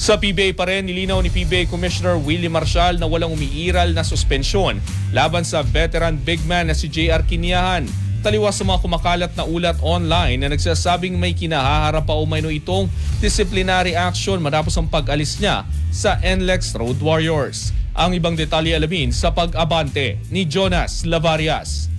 Sa PBA pa rin, nilinaw ni PBA Commissioner Willie Marshall na walang umiiral na suspensyon laban sa veteran big man na si JR Kiniahan. Taliwas sa mga kumakalat na ulat online na nagsasabing may kinahaharap pa umano itong disciplinary action matapos ang pag-alis niya sa NLEX Road Warriors. Ang ibang detalye alamin sa pag-abante ni Jonas Lavarias.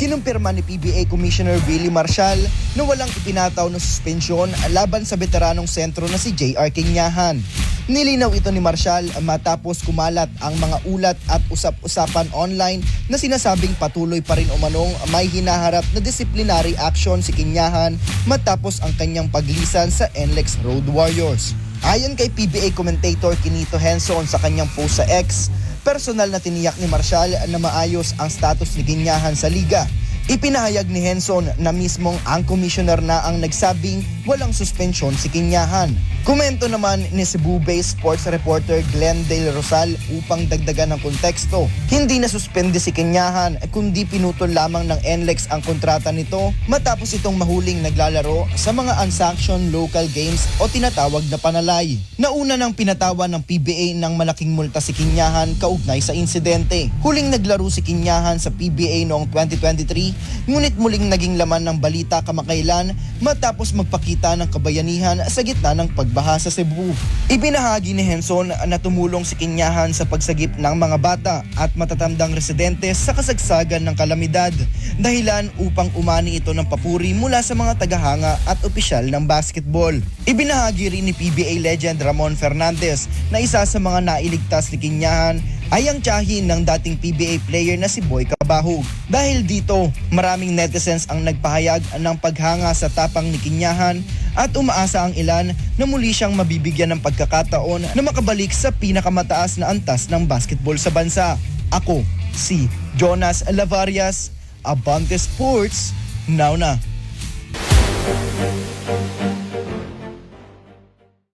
Kinumpirma ni PBA Commissioner Billy Marshall na walang ipinataw na suspensyon laban sa veteranong sentro na si JR Kinyahan. Nilinaw ito ni Marshall matapos kumalat ang mga ulat at usap-usapan online na sinasabing patuloy pa rin umanong may hinaharap na disciplinary action si Kinyahan matapos ang kanyang paglisan sa NLEX Road Warriors. Ayon kay PBA commentator Kinito Henson sa kanyang post sa X, personal na tiniyak ni Marshall na maayos ang status ni Ginyahan sa liga. Ipinahayag ni Henson na mismong ang commissioner na ang nagsabing walang suspensyon si Kinyahan. Komento naman ni Cebu-based sports reporter Glenn Del Rosal upang dagdagan ng konteksto. Hindi na suspende si Kinyahan kundi pinutol lamang ng NLEX ang kontrata nito matapos itong mahuling naglalaro sa mga unsanctioned local games o tinatawag na panalay. Nauna nang pinatawan ng PBA ng malaking multa si Kinyahan kaugnay sa insidente. Huling naglaro si Kinyahan sa PBA noong 2023 ngunit muling naging laman ng balita kamakailan matapos magpakita ng kabayanihan sa gitna ng pagbaha sa Cebu. Ibinahagi ni Henson na tumulong si Kinyahan sa pagsagip ng mga bata at matatandang residente sa kasagsagan ng kalamidad dahilan upang umani ito ng papuri mula sa mga tagahanga at opisyal ng basketball. Ibinahagi rin ni PBA legend Ramon Fernandez na isa sa mga nailigtas ni Kinyahan ay ang tiyahin ng dating PBA player na si Boy Cabahug. Dahil dito, maraming netizens ang nagpahayag ng paghanga sa tapang ni Kinyahan at umaasa ang ilan na muli siyang mabibigyan ng pagkakataon na makabalik sa pinakamataas na antas ng basketball sa bansa. Ako, si Jonas Lavarias, Abante Sports, now na.